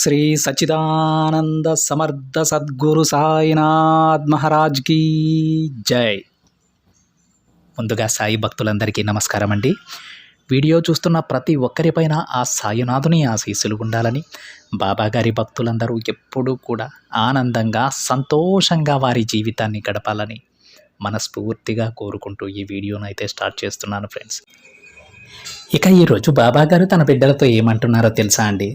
శ్రీ సచిదానంద సమర్థ సద్గురు సాయినాథ్ మహారాజ్ కీ జై. ముందుగా సాయి భక్తులందరికీ నమస్కారం అండి. వీడియో చూస్తున్న ప్రతి ఒక్కరిపైన ఆ సాయినాథుని ఆశీస్సులు ఉండాలని బాబాగారి భక్తులందరూ ఎప్పుడూ కూడా ఆనందంగా సంతోషంగా వారి జీవితాన్ని గడపాలని మనస్ఫూర్తిగా కోరుకుంటూ ఈ వీడియోను అయితే స్టార్ట్ చేస్తున్నాను ఫ్రెండ్స్. ఇక ఈరోజు బాబాగారు తన బిడ్డలతో ఏమంటున్నారో తెలుసా అండి?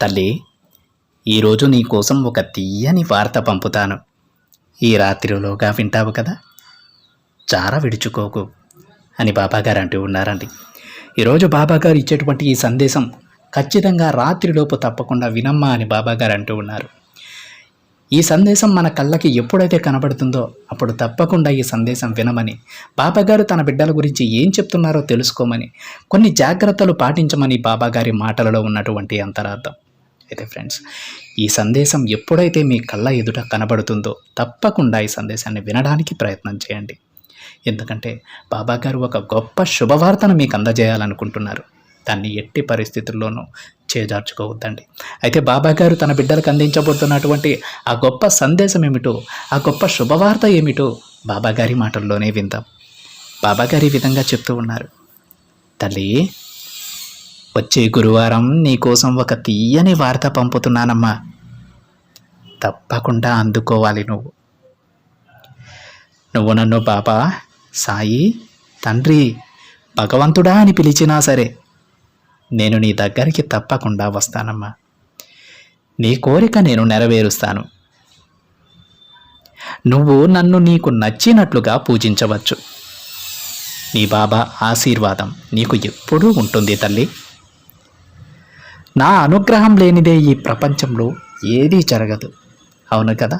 తల్లి ఈరోజు నీ కోసం ఒక తీయని వార్త పంపుతాను. ఈ రాత్రిలోగా వింటావు కదా? చాలా విడుచుకోకు అని బాబాగారు అంటూ ఉన్నారండి. ఈరోజు బాబాగారు ఇచ్చేటువంటి ఈ సందేశం ఖచ్చితంగా రాత్రిలోపు తప్పకుండా వినమ్మా అని బాబాగారు అంటూ ఉన్నారు. ఈ సందేశం మన కళ్ళకి ఎప్పుడైతే కనబడుతుందో అప్పుడు తప్పకుండా ఈ సందేశం వినమని బాబాగారు తన బిడ్డల గురించి ఏం చెప్తున్నారో తెలుసుకోమని కొన్ని జాగ్రత్తలు పాటించమని బాబాగారి మాటలలో ఉన్నటువంటి అంతరార్థం. అయితే ఫ్రెండ్స్. ఈ సందేశం ఎప్పుడైతే మీ కళ్ళ ఎదుట కనబడుతుందో తప్పకుండా ఈ సందేశాన్ని వినడానికి ప్రయత్నం చేయండి. ఎందుకంటే బాబాగారు ఒక గొప్ప శుభవార్తను మీకు అందజేయాలనుకుంటున్నారు. దాన్ని ఎట్టి పరిస్థితుల్లోనూ చేజార్చుకోవద్దండి. అయితే బాబాగారు తన బిడ్డలకు అందించబోతున్నటువంటి ఆ గొప్ప సందేశం ఏమిటో ఆ గొప్ప శుభవార్త ఏమిటో బాబాగారి మాటల్లోనే విందాం. బాబాగారు ఈ విధంగా చెప్తూ ఉన్నారు. తల్లి వచ్చే గురువారం నీకోసం ఒక తీయని వార్త పంపుతున్నానమ్మా. తప్పకుండా అందుకోవాలి నువ్వు. నువ్వు నన్ను బాబా సాయి తండ్రి భగవంతుడా అని పిలిచినా సరే నేను నీ దగ్గరికి తప్పకుండా వస్తానమ్మా. నీ కోరిక నేను నెరవేరుస్తాను. నువ్వు నన్ను నీకు నచ్చినట్లుగా పూజించవచ్చు. నీ బాబా ఆశీర్వాదం నీకు ఎప్పుడూ ఉంటుంది తల్లి. నా అనుగ్రహం లేనిదే ఈ ప్రపంచంలో ఏదీ జరగదు. అవును కదా?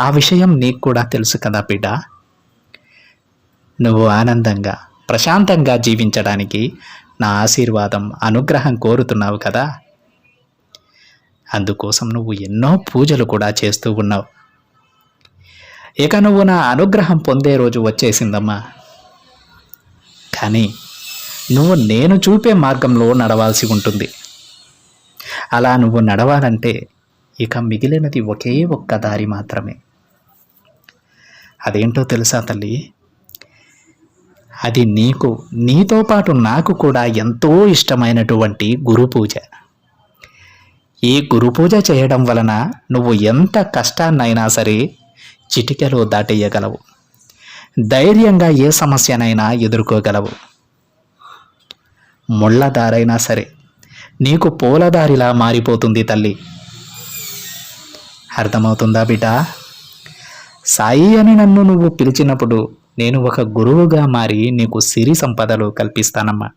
ఆ విషయం నీకు కూడా తెలుసు కదా బిడ్డ? నువ్వు ఆనందంగా ప్రశాంతంగా జీవించడానికి నా ఆశీర్వాదం అనుగ్రహం కోరుతున్నావు కదా? అందుకోసం నువ్వు ఎన్నో పూజలు కూడా చేస్తూ ఉన్నావు. ఇక నువ్వు నా అనుగ్రహం పొందే రోజు వచ్చేసిందమ్మా. కానీ నువ్వు నేను చూపే మార్గంలో నడవాల్సి ఉంటుంది. అలా నువ్వు నడవాలంటే ఇక మిగిలినది ఒకే ఒక్క దారి మాత్రమే. అదేంటో తెలుసా తల్లి? అది నీకు నీతో పాటు నాకు కూడా ఎంతో ఇష్టమైనటువంటి గురు పూజ. ఈ గురు పూజ చేయడం వలన నువ్వు ఎంత కష్టాన్నైనా సరే చిటికెలో దాటేయగలవు. ధైర్యంగా ఏ సమస్యనైనా ఎదుర్కోగలవు. ముళ్ళ దారైనా సరే నీకు పూలదారిలా మారిపోతుంది తల్లి. అర్థమవుతుందా బిడ్డ? సాయి అని నన్ను నువ్వు పిలిచినప్పుడు నేను ఒక గురువుగా మారి నీకు సిరి సంపదలు కల్పిస్తానమ్మా.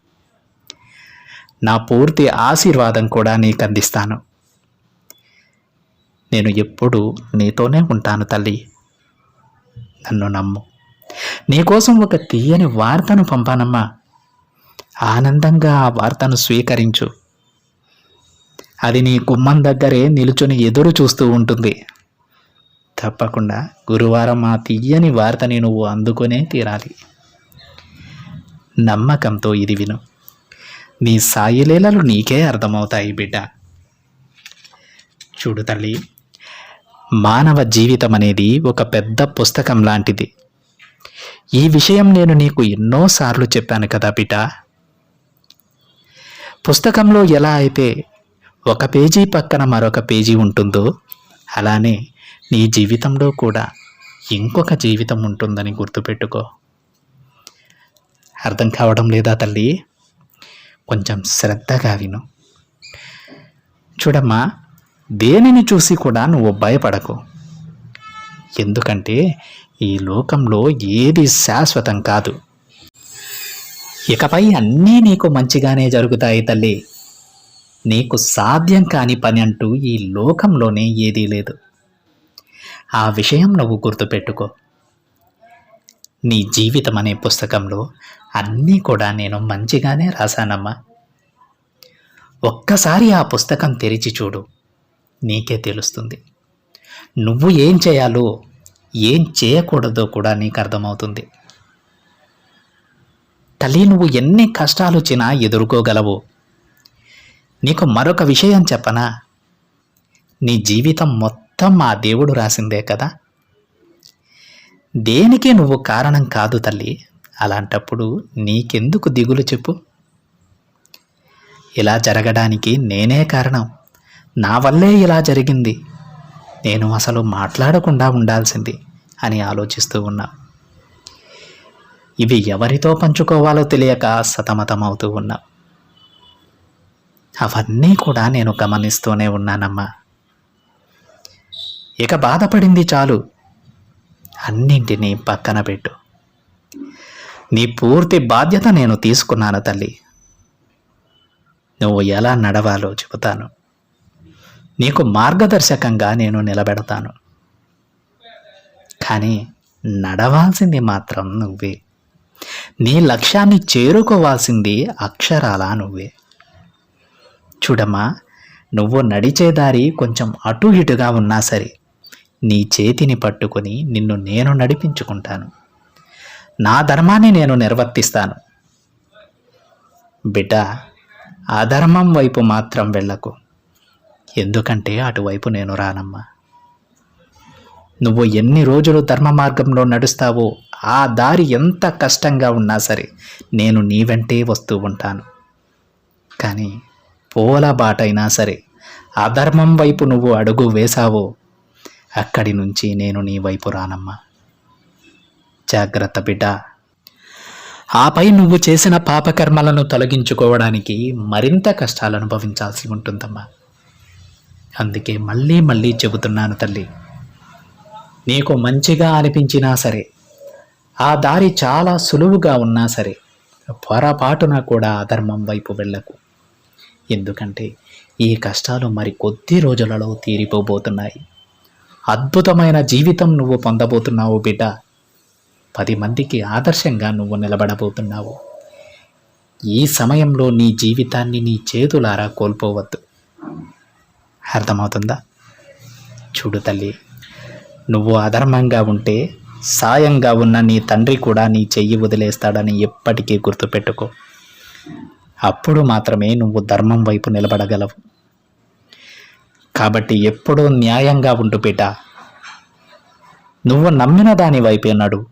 నా పూర్తి ఆశీర్వాదం కూడా నీకు అందిస్తాను. నేను ఎప్పుడూ నీతోనే ఉంటాను తల్లి. నన్ను నమ్ము. నీకోసం ఒక తీయని వార్తను పంపానమ్మా. ఆనందంగా ఆ వార్తను స్వీకరించు. అది నీ గుమ్మం దగ్గరే నిలుచుని ఎదురు చూస్తూ ఉంటుంది. తప్పకుండా గురువారం ఆ తీయని వార్తని నువ్వు అందుకునే తీరాలి. నమ్మకంతో ఇది విను. నీ సాయిలీలలు నీకే అర్థమవుతాయి బిడ్డ. చూడు తల్లి మానవ జీవితం అనేది ఒక పెద్ద పుస్తకం లాంటిది. ఈ విషయం నేను నీకు ఎన్నోసార్లు చెప్పాను కదా బిడ్డ. పుస్తకంలో ఎలా అయితే ఒక పేజీ పక్కన మరొక పేజీ ఉంటుందో అలానే నీ జీవితంలో కూడా ఇంకొక జీవితం ఉంటుందని గుర్తుపెట్టుకో. అర్థం కావడం లేదా తల్లి? కొంచెం శ్రద్ధగా విను. చూడమ్మా దేనిని చూసి కూడా నువ్వు భయపడకు. ఎందుకంటే ఈ లోకంలో ఏది శాశ్వతం కాదు. ఇకపై అన్నీ నీకు మంచిగానే జరుగుతాయి తల్లి. నీకు సాధ్యం కాని పని అంటూ ఈ లోకంలోనే ఏదీ లేదు. ఆ విషయం నువ్వు గుర్తుపెట్టుకో. నీ జీవితం అనే పుస్తకంలో అన్నీ కూడా నేను మంచిగానే రాశానమ్మా. ఒక్కసారి ఆ పుస్తకం తెరిచి చూడు. నీకే తెలుస్తుంది. నువ్వు ఏం చేయాలో ఏం చేయకూడదో కూడా నీకు అర్థమవుతుంది. తల్లి నువ్వు ఎన్ని కష్టాలు వచ్చినా ఎదుర్కోగలవు. నీకు మరొక విషయం చెప్పనా? నీ జీవితం మొత్తం మా దేవుడు రాసిందే కదా? దేనికి నువ్వు కారణం కాదు తల్లి. అలాంటప్పుడు నీకెందుకు దిగులు చెప్పు? ఇలా జరగడానికి నేనే కారణం. నా వల్లే ఇలా జరిగింది. నేను అసలు మాట్లాడకుండా ఉండాల్సింది అని ఆలోచిస్తూ ఉన్నా. ఇవి ఎవరితో పంచుకోవాలో తెలియక సతమతమవుతూ ఉన్నా. అవన్నీ కూడా నేను గమనిస్తూనే ఉన్నానమ్మా. ఇక బాధపడింది చాలు. అన్నింటినీ పక్కన పెట్టు. నీ పూర్తి బాధ్యత నేను తీసుకున్నాను తల్లి. నువ్వు ఎలా నడవాలో చెబుతాను. నీకు మార్గదర్శకంగా నేను నిలబెడతాను. కానీ నడవాల్సింది మాత్రం నువ్వే. నీ లక్ష్యాన్ని చేరుకోవాల్సింది అక్షరాలా నువ్వే. చూడమ్మా నువ్వు నడిచే దారి కొంచెం అటు ఇటుగా ఉన్నా సరే నీ చేతిని పట్టుకొని నిన్ను నేను నడిపించుకుంటాను. నా ధర్మాన్ని నేను నిర్వర్తిస్తాను. బిడ్డ అధర్మం వైపు మాత్రం వెళ్ళకు. ఎందుకంటే అటువైపు నేను రానమ్మా. నువ్వు ఎన్ని రోజులు ధర్మ మార్గంలో నడుస్తావో ఆ దారి ఎంత కష్టంగా ఉన్నా సరే నేను నీ వెంటే వస్తూ ఉంటాను. కానీ పోల బాటైనా సరే అధర్మం వైపు నువ్వు అడుగు వేశావో అక్కడి నుంచి నేను నీ వైపు రానమ్మా. జాగ్రత్త బిడ్డ. ఆపై నువ్వు చేసిన పాపకర్మలను తొలగించుకోవడానికి మరింత కష్టాలు అనుభవించాల్సి ఉంటుందమ్మా. అందుకే మళ్ళీ మళ్ళీ చెబుతున్నాను తల్లి. నీకు మంచిగా అనిపించినా సరే ఆ దారి చాలా సులువుగా ఉన్నా సరే పొరపాటున కూడా అధర్మం వైపు వెళ్ళకు. ఎందుకంటే ఈ కష్టాలు మరి కొద్ది రోజులలో తీరిపోబోతున్నాయి. అద్భుతమైన జీవితం నువ్వు పొందబోతున్నావు బిడ్డ. పది మందికి ఆదర్శంగా నువ్వు నిలబడబోతున్నావు. ఈ సమయంలో నీ జీవితాన్ని నీ చేతులారా కోల్పోవద్దు. అర్థమవుతుందా? చూడు తల్లి నువ్వు అధర్మంగా ఉంటే సాయంగా ఉన్న నీ తండ్రి కూడా నీ చెయ్యి వదిలేస్తాడని ఎప్పటికీ గుర్తుపెట్టుకో. అప్పుడు మాత్రమే నువ్వు ధర్మం వైపు నిలబడగలవు. కాబట్టి ఎప్పుడూ న్యాయంగా ఉండు బిడ్డ నువ్వు నమ్మిన దాని వైపే నడు.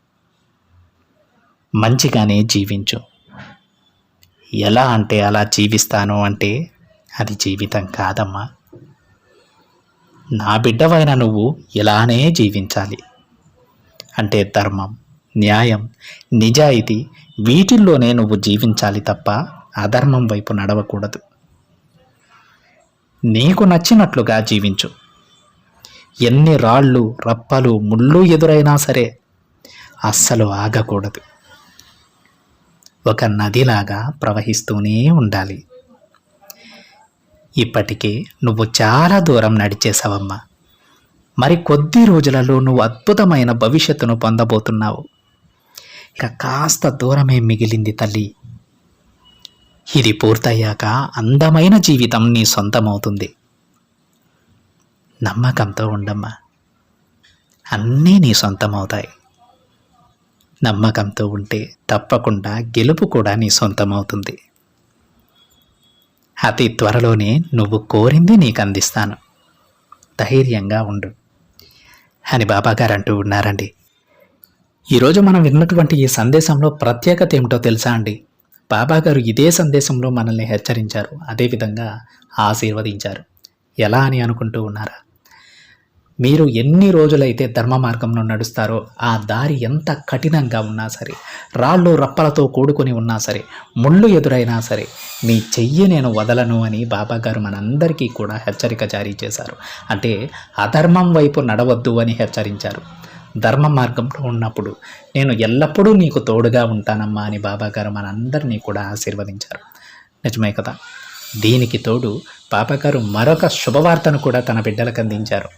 మంచిగానే జీవించు. ఎలా అంటే అలా జీవిస్తాను అంటే అది జీవితం కాదమ్మా. నా బిడ్డవైన నువ్వు ఇలానే జీవించాలి. అంటే ధర్మం న్యాయం నిజాయితీ వీటిల్లోనే నువ్వు జీవించాలి తప్ప అధర్మం వైపు నడవకూడదు. నీకు నచ్చినట్లుగా జీవించు. ఎన్ని రాళ్ళు రప్పలు ముళ్ళు ఎదురైనా సరే అస్సలు ఆగకూడదు. ఒక నదిలాగా ప్రవహిస్తూనే ఉండాలి. ఇప్పటికే నువ్వు చాలా దూరం నడిచేసావమ్మా మరి కొద్ది రోజులలో నువ్వు అద్భుతమైన భవిష్యత్తును పొందబోతున్నావు. ఇక కాస్త దూరమే మిగిలింది తల్లి. ఇది పూర్తయ్యాక అందమైన జీవితం నీ సొంతమవుతుంది. నమ్మకంతో ఉండమ్మా. అన్నీ నీ సొంతమవుతాయి. నమ్మకంతో ఉంటే తప్పకుండా గెలుపు కూడా నీ సొంతమవుతుంది. అతి త్వరలోనే నువ్వు కోరింది నీకు అందిస్తాను. ధైర్యంగా ఉండు. అని బాబాగారు అంటూ ఉన్నారండి. ఈరోజు మనం విన్నటువంటి ఈ సందేశంలో ప్రత్యేకత ఏమిటో తెలుసా అండి? బాబాగారు ఇదే సందేశంలో మనల్ని హెచ్చరించారు. అదేవిధంగా ఆశీర్వదించారు. ఎలా అని అనుకుంటూ ఉన్నారా? మీరు ఎన్ని రోజులైతే ధర్మ మార్గంలో నడుస్తారో ఆ దారి ఎంత కఠినంగా ఉన్నా సరే రాళ్ళు రప్పలతో కూడుకొని ఉన్నా సరే ముళ్ళు ఎదురైనా సరే మీ చెయ్యి నేను వదలను అని బాబాగారు మనందరికీ కూడా హెచ్చరిక జారీ చేశారు. అంటే అధర్మం వైపు నడవద్దు అని హెచ్చరించారు. ధర్మ మార్గంలో ఉన్నప్పుడు నేను ఎల్లప్పుడూ నీకు తోడుగా ఉంటానమ్మా అని బాబాగారు మనందరినీ కూడా ఆశీర్వదించారు. నిజమే కదా? దీనికి తోడు బాబాగారు మరొక శుభవార్తను కూడా తన బిడ్డలకు అందించారు.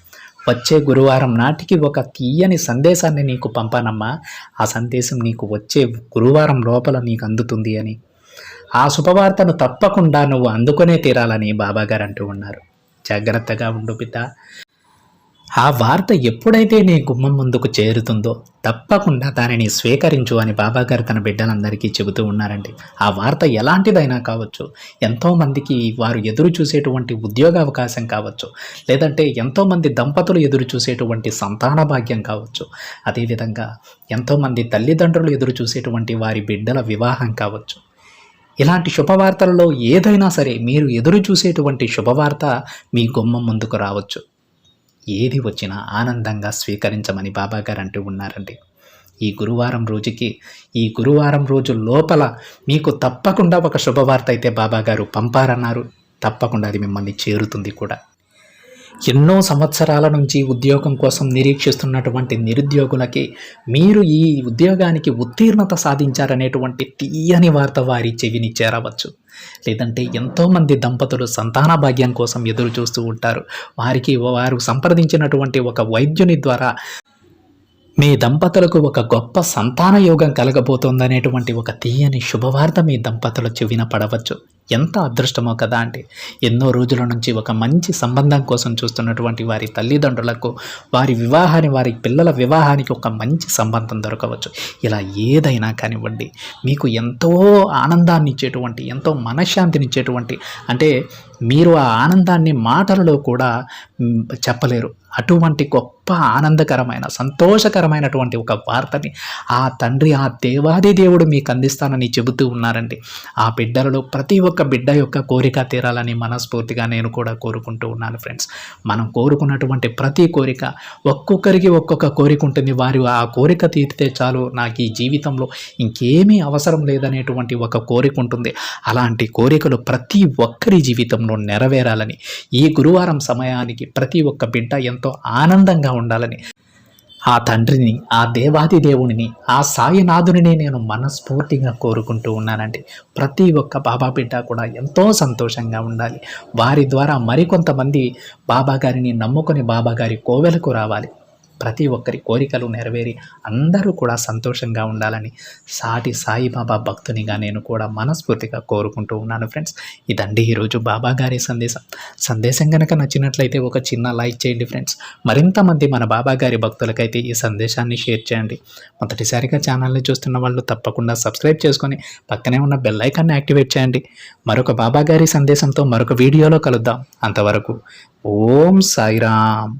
వచ్చే గురువారం నాటికి ఒక తీయని సందేశాన్ని నీకు పంపానమ్మా. ఆ సందేశం నీకు వచ్చే గురువారం లోపల నీకు అందుతుంది అని. ఆ శుభవార్తను తప్పకుండా నువ్వు అందుకునే తీరాలని బాబాగారు అంటూ ఉన్నారు. జాగ్రత్తగా ఉండు బిడ్డ ఆ వార్త ఎప్పుడైతే నీ గుమ్మం ముందుకు చేరుతుందో తప్పకుండా దానిని స్వీకరించు అని బాబాగారు తన బిడ్డలందరికీ చెబుతూ ఉన్నారండి. ఆ వార్త ఎలాంటిదైనా కావచ్చు ఎంతోమందికి వారు ఎదురు చూసేటువంటి ఉద్యోగ అవకాశం కావచ్చు లేదంటే ఎంతోమంది దంపతులు ఎదురు చూసేటువంటి సంతాన భాగ్యం కావచ్చు అదేవిధంగా ఎంతోమంది తల్లిదండ్రులు ఎదురు చూసేటువంటి వారి బిడ్డల వివాహం కావచ్చు. ఇలాంటి శుభవార్తలలో ఏదైనా సరే మీరు ఎదురు చూసేటువంటి శుభవార్త మీ గుమ్మం ముందుకు రావచ్చు. ఏది వచ్చినా ఆనందంగా స్వీకరించమని బాబాగారు అంటూ ఉన్నారండి. ఈ గురువారం రోజుకి ఈ గురువారం రోజు లోపల మీకు తప్పకుండా ఒక శుభవార్త అయితే బాబాగారు పంపారన్నారు. తప్పకుండా అది మిమ్మల్ని చేరుతుంది కూడా. ఎన్నో సంవత్సరాల నుంచి ఉద్యోగం కోసం నిరీక్షిస్తున్నటువంటి నిరుద్యోగులకి మీరు ఈ ఉద్యోగానికి ఉత్తీర్ణత సాధించారనేటువంటి తీయని వార్త వారి చెవిని చేరవచ్చు. లేదంటే ఎంతోమంది దంపతులు సంతాన భాగ్యం కోసం ఎదురు చూస్తూ ఉంటారు. వారికి వారు సంప్రదించినటువంటి ఒక వైద్యుని ద్వారా మీ దంపతులకు ఒక గొప్ప సంతాన యోగం కలగబోతోందనేటువంటి ఒక తీయని శుభవార్త మీ దంపతుల చెవిన పడవచ్చు. ఎంత అదృష్టమో కదా అంటే ఎన్నో రోజుల నుంచి ఒక మంచి సంబంధం కోసం చూస్తున్నటువంటి వారి తల్లిదండ్రులకు వారి వివాహాన్ని వారి పిల్లల వివాహానికి ఒక మంచి సంబంధం దొరకవచ్చు. ఇలా ఏదైనా కానివ్వండి మీకు ఎంతో ఆనందాన్ని ఇచ్చేటువంటి ఎంతో మనశ్శాంతిని ఇచ్చేటువంటి అంటే మీరు ఆ ఆనందాన్ని మాటలలో కూడా చెప్పలేరు. అటువంటి గొప్ప ఆనందకరమైన సంతోషకరమైనటువంటి ఒక వార్తని ఆ తండ్రి ఆ దేవాది దేవుడు మీకు అందిస్తానని చెబుతూ ఉన్నారండి. ఆ బిడ్డలలో ప్రతి ఒక్క బిడ్డ యొక్క కోరిక తీరాలని మనస్ఫూర్తిగా నేను కూడా కోరుకుంటూ ఉన్నాను ఫ్రెండ్స్. మనం కోరుకున్నటువంటి ప్రతి కోరిక ఒక్కొక్కరికి ఒక్కొక్క కోరిక ఉంటుంది. వారు ఆ కోరిక తీరితే చాలు నాకు ఈ జీవితంలో ఇంకేమీ అవసరం లేదనేటువంటి ఒక కోరిక ఉంటుంది. అలాంటి కోరికలు ప్రతి ఒక్కరి జీవితంలో నెరవేరాలని ఈ గురువారం సమయానికి ప్రతి ఒక్క బిడ్డ ఎంతో ఆనందంగా ఉండాలని. ఆ తండ్రిని ఆ దేవాది దేవునిని ఆ సాయినాథునినే నేను మనస్ఫూర్తిగా కోరుకుంటూ ఉన్నానండి. ప్రతి ఒక్క బాబా బిడ్డ కూడా ఎంతో సంతోషంగా ఉండాలి. వారి ద్వారా మరికొంతమంది బాబాగారిని నమ్ముకొని బాబాగారి కోవెలకు రావాలి. ప్రతి ఒక్కరి కోరికలు నెరవేరి అందరూ కూడా సంతోషంగా ఉండాలని సాటి సాయిబాబా భక్తునిగా నేను కూడా మనస్ఫూర్తిగా కోరుకుంటూ ఉన్నాను ఫ్రెండ్స్. ఇదండి ఈరోజు బాబా గారి సందేశం. సందేశం కనుక నచ్చినట్లయితే ఒక చిన్న లైక్ చేయండి ఫ్రెండ్స్. మరింతమంది మన బాబా గారి భక్తులకైతే ఈ సందేశాన్ని షేర్ చేయండి. మొదటిసారిగా ఛానల్ని చూస్తున్న వాళ్ళు తప్పకుండా సబ్స్క్రైబ్ చేసుకొని పక్కనే ఉన్న బెల్ ఐకాన్ని యాక్టివేట్ చేయండి. మరొక బాబా గారి సందేశంతో మరొక వీడియోలో కలుద్దాం. అంతవరకు ఓం సాయిరామ్.